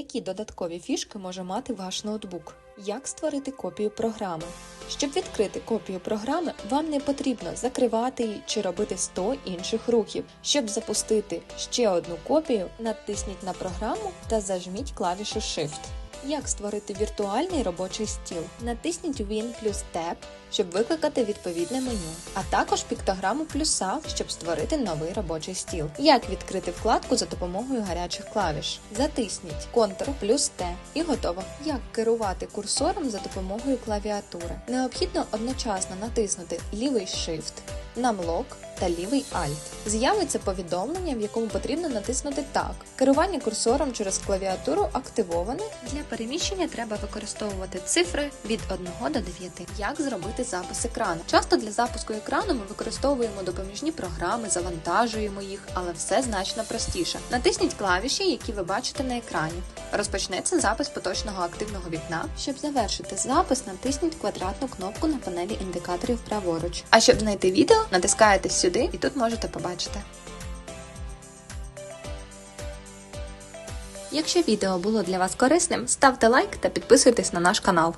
Які додаткові фішки може мати ваш ноутбук? Як створити копію програми? Щоб відкрити копію програми, вам не потрібно закривати її чи робити 100 інших рухів. Щоб запустити ще одну копію, натисніть на програму та зажміть клавішу Shift. Як створити віртуальний робочий стіл? Натисніть Win плюс Tab, щоб викликати відповідне меню, а також піктограму плюса, щоб створити новий робочий стіл. Як відкрити вкладку за допомогою гарячих клавіш? Затисніть Ctrl плюс T і готово. Як керувати курсором за допомогою клавіатури? Необхідно одночасно натиснути лівий Shift, намлок та лівий Alt. З'явиться повідомлення, в якому потрібно натиснути так. Керування курсором через клавіатуру активоване. Для переміщення треба використовувати цифри від 1 до 9. Як зробити запис екрану? Часто для запуску екрану ми використовуємо допоміжні програми, завантажуємо їх, але все значно простіше. Натисніть клавіші, які ви бачите на екрані. Розпочнеться запис поточного активного вікна. Щоб завершити запис, натисніть квадратну кнопку на панелі індикаторів праворуч. А щоб знайти відео, натискаєте сюди і тут можете побачити. Якщо відео було для вас корисним, ставте лайк та підписуйтесь на наш канал.